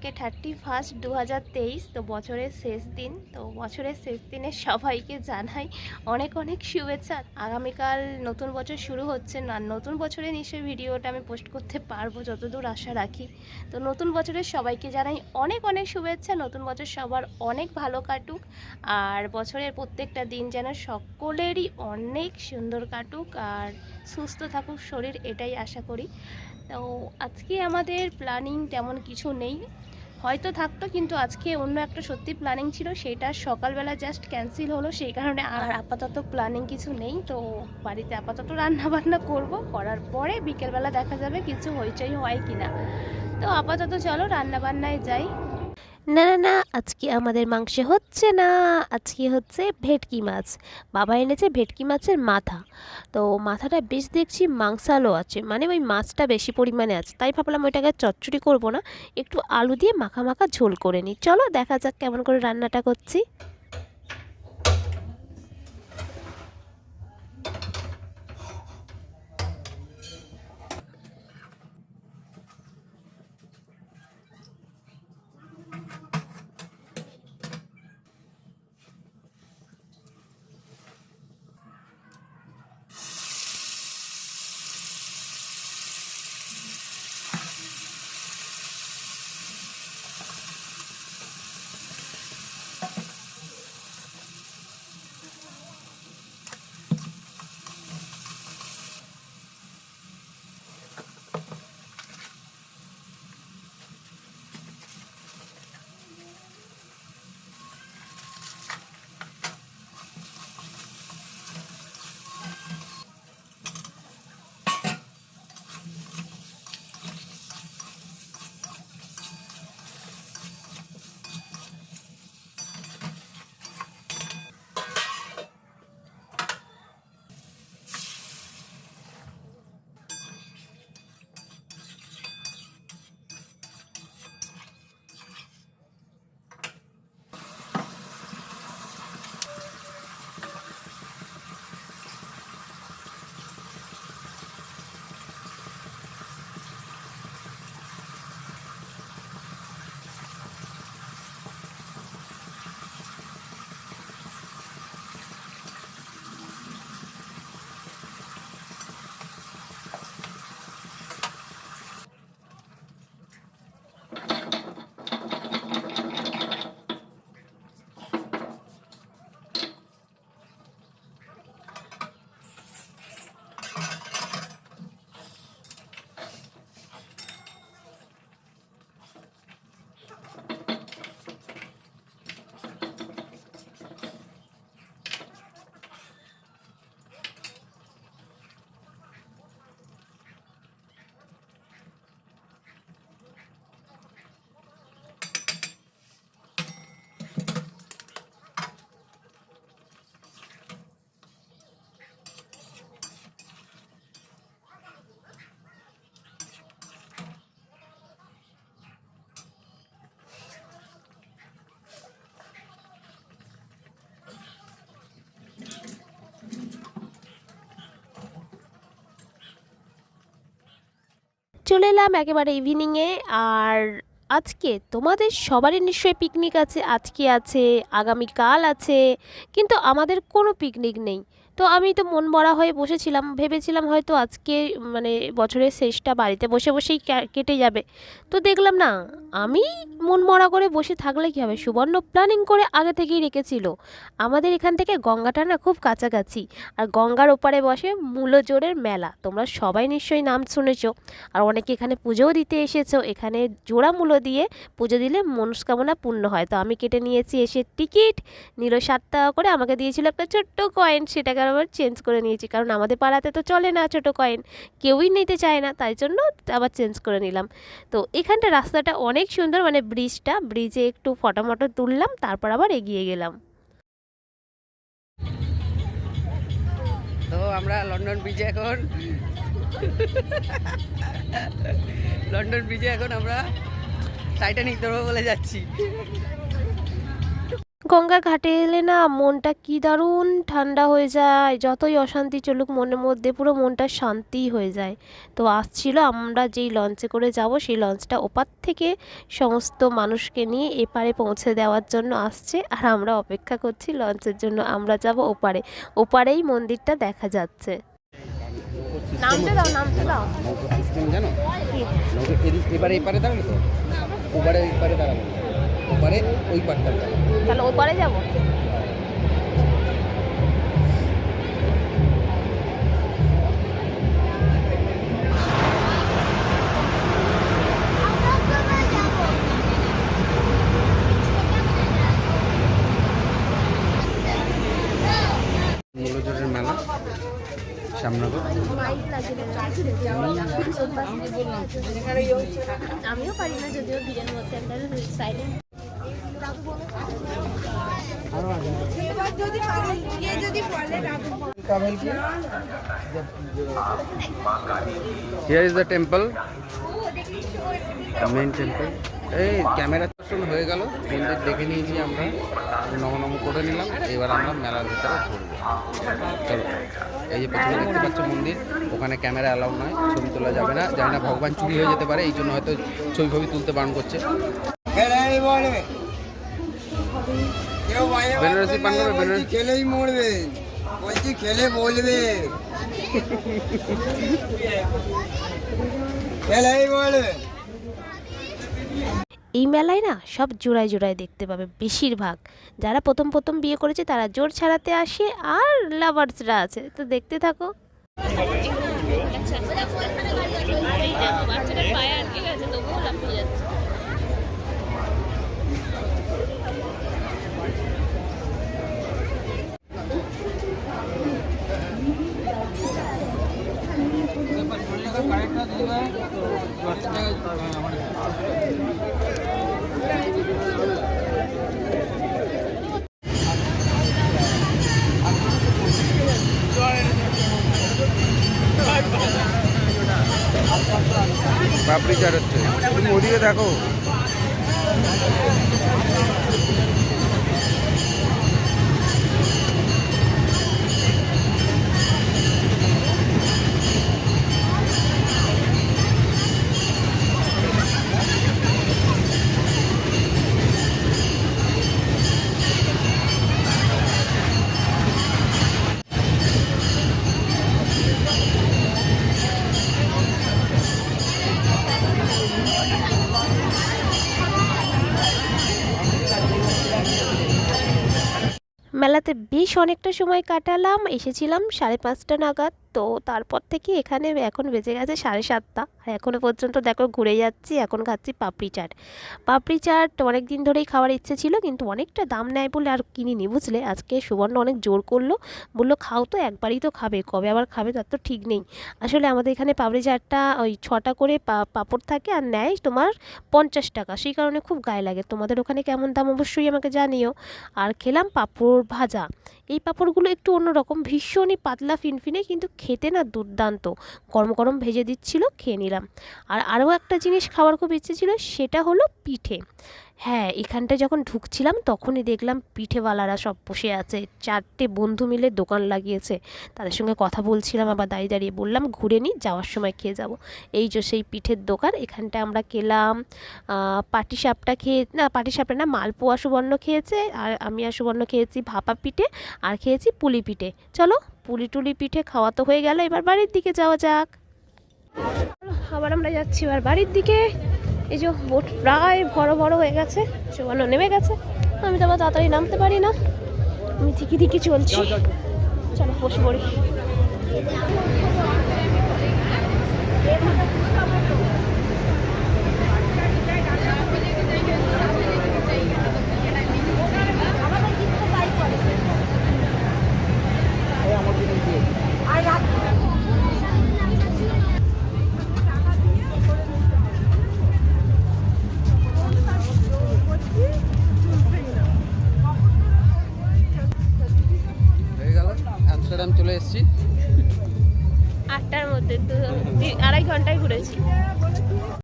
আজকে thirty first দু হাজার তেইশ, তো বছরের শেষ দিন। তো বছরের শেষ দিনে সবাইকে জানাই অনেক অনেক শুভেচ্ছা। আগামীকাল নতুন বছর শুরু হচ্ছে না নতুন বছরে নিশ্চয়ই ভিডিওটা আমি পোস্ট করতে পারব যতদূর আশা রাখি। তো নতুন বছরের সবাইকে জানাই অনেক অনেক শুভেচ্ছা, নতুন বছর সবার অনেক ভালো কাটুক, আর বছরের প্রত্যেকটা দিন যেন সকলেরই অনেক সুন্দর কাটুক, আর সুস্থ থাকুক, শরীর, এটাই আশা করি। তো আজকে আমাদের প্ল্যানিং তেমন কিছু নেই। হয়তো থাকতো, কিন্তু আজকে অন্য একটা সত্যি প্ল্যানিং ছিল, সেটা সকালবেলা জাস্ট ক্যান্সেল হলো, সেই কারণে আর আপাতত প্ল্যানিং কিছু নেই। তো বাড়িতে আপাতত রান্না বান্না করব, করার পরে বিকেলবেলা দেখা যাবে কিছু হইচই হয় কিনা। তো আপাতত চলো রান্না বান্নায় যাই। না না না, আজকে আমাদের মাংসে হচ্ছে না। আজকে হচ্ছে ভেটকি মাছ। বাবা এনেছে ভেটকি মাছের মাথা। তো মাথাটা বেশ দেখছি মাংসালো আছে। মানে ওই মাছটা বেশি পরিমাণে আছে। তাই ভাবলাম ওইটাকে চচ্চড়ি করব না। একটু আলু দিয়ে মাখা মাখা ঝোল করে নিই। চলো দেখা যাক কেমন করে রান্নাটা করছি। চলে এলাম একেবারে ইভিনিংয়ে আর আজকে তোমাদের সবারই নিশ্চয়ই পিকনিক আছে, আজকে আছে, আগামীকাল আছে, কিন্তু আমাদের কোনো পিকনিক নেই। তো আমি তো মন মরা হয়ে বসেছিলাম। ভেবেছিলাম হয়তো আজকে মানে বছরের শেষটা বাড়িতে বসে বসেই কেটে যাবে। তো দেখলাম না, আমি মন মরা করে বসে থাকলে কী হবে? সুবর্ণ প্ল্যানিং করে আগে থেকেই রেখেছিল। আমাদের এখান থেকে গঙ্গাটা না খুব কাছাকাছি। আর গঙ্গার ওপারে বসে মূলজোড়ের মেলা। তোমরা সবাই নিশ্চয়ই নাম শুনেছো। আর অনেকে এখানে পুজোও দিতে এসেছ। এখানে জোড়া মূল্য দিয়ে পুজো দিলে মনস্কামনা পূর্ণ হয়। তো আমি কেটে নিয়েছি এসে টিকিট নিল সাত টাকা করে আমাকে দিয়েছিল একটা ছোট্ট কয়েন সেটাকে আবার চেঞ্জ করে নিয়েছি। কারণ আমাদের পাড়াতে তো চলে না ছোট কয়েন কেউই নিতে চায় না, তাই জন্য আবার চেঞ্জ করে নিলাম। তো এখানটা রাস্তাটা অনেক সুন্দর মানে ব্রিজটা ব্রিজে একটু ফটো মটো তুললাম, তারপর আবার এগিয়ে গেলাম। তো আমরা লন্ডন ব্রিজে এখন। লন্ডন ব্রিজে এখন আমরা টাইটানিক ধরবো বলে যাচ্ছি। গঙ্গা ঘাটে এলে না মনটা কি দারুণ ঠান্ডা হয়ে যায়। যতই অশান্তি চলুক মনের মধ্যে পুরো মনটা শান্তি হয়ে যায়। তো আসছিল আমরা যেই লঞ্চে করে যাব সেই লঞ্চটা ওপার থেকে সমস্ত মানুষকে নিয়ে এপারে পৌঁছে দেওয়ার জন্য আসছে। আর আমরা অপেক্ষা করছি লঞ্চের জন্য আমরা যাব ওপারে। ওপারেই মন্দিরটা দেখা যাচ্ছে। নামতে দাও নামতে দাও। জানো? এবারে এই পারে দাঁড়াল তো? ওপারে ওই পারে দাঁড়াবো। ওপারে ওই দাঁড়াবো তাহলে ওপারে যাব? মূলজোরের মেলা সামনগর আমিও পারি না যদিও ভিড়ের মধ্যে একটা silent here is the temple main temple এই ক্যামেরা দর্শন হয়ে গেল। মন্দির দেখে নিয়েছি আমরা। নম নম করে নিলাম। এবার আমরা মেলার ভিতরে ঘুরবো চলো। এই যে পেছনে দেখতে পাচ্ছ মন্দির। ওখানে ক্যামেরা অ্যালাউ নয়। ছবি তোলা যাবে না। জানি না ভগবান চুরি হয়ে যেতে পারে। এই জন্য হয়তো ছবি ফবি তুলতে বারণ করছে। বেনারসি পান করবে, বেনারসি? খেলেই মরবে বলছি খেলে বলবে খেলেই মরবে এই মেলায় না সব জোড়ায় জোড়ায় দেখতে পাবে বেশিরভাগ যারা প্রথম প্রথম বিয়ে করেছে তারা জোর ছাড়াতে আসে আর লাভার্সরা আছে তো দেখতে থাকো পাপড়ি চাট হচ্ছে তুমি দেখো। বেশ অনেকটা সময় কাটালাম এসেছিলাম সাড়ে পাঁচটা নাগাদ। তো তারপর থেকে এখানে এখন বেজে গেছে সাড়ে সাতটা। এখনও পর্যন্ত দেখো ঘুরে যাচ্ছি, এখন খাচ্ছি পাপড়ি চাট। পাপড়ি চাট অনেক দিন ধরেই খাওয়ার ইচ্ছে ছিল, কিন্তু অনেকটা দাম নেয় বলে আর কিনিনি, বুঝলে? আজকে সুবর্ণ অনেক জোর করল, বলল, খাও তো, একবারই তো খাবে, কবে আবার খাবে তার তো ঠিক নেই। আসলে আমাদের এখানে পাপড়ি চাটটা ওই ছটা করে পাঁপড় থাকে আর নেয় তোমার পঞ্চাশ টাকা, সেই কারণে খুব গায়ে লাগে। তোমাদের ওখানে কেমন দাম অবশ্যই আমাকে জানিও। আর খেলাম পাপড় ভাজা। এই পাপড়গুলো একটু অন্যরকম, ভীষণই পাতলা ফিনফিনে, কিন্তু খেতে না দুর্দান্ত। গরম গরম ভেজে দিচ্ছিল, খেয়ে নিলাম। আর আরও একটা জিনিস খাওয়ার খুব ইচ্ছে ছিল, সেটা হলো পিঠে। হ্যাঁ এখানটায় যখন ঢুকছিলাম তখনই দেখলাম পিঠেওয়ালারা সব বসে আছে। চারটে বন্ধু মিলে দোকান লাগিয়েছে। তাদের সঙ্গে কথা বলছিলাম, আবার দাঁড়িয়ে দাঁড়িয়ে বললাম, ঘুরে নিই যাওয়ার সময় খেয়ে যাব। এই যে সেই পিঠের দোকান এখানটা আমরা খেলাম। পাটিসাপটা খেয়ে, না পাটিসাপটা না, মালপোয়া সুবর্ণ খেয়েছে, আর আমি আর সুবর্ণ খেয়েছি ভাপা পিঠে, আর খেয়েছি পুলি পিঠে। চলো, পুলি টুলি পিঠে খাওয়া তো হয়ে গেল, এবার বাড়ির দিকে যাওয়া যাক। আবার আমরা যাচ্ছি এবার বাড়ির দিকে। এই যে বোট প্রায় বড় বড় হয়ে গেছে সুবর্ণ নেমে গেছে। আমি তো আবার তাড়াতাড়ি নামতে পারি না। আমি থিকি থিকি চলছি। চলো বসে পড়ি। হয়ে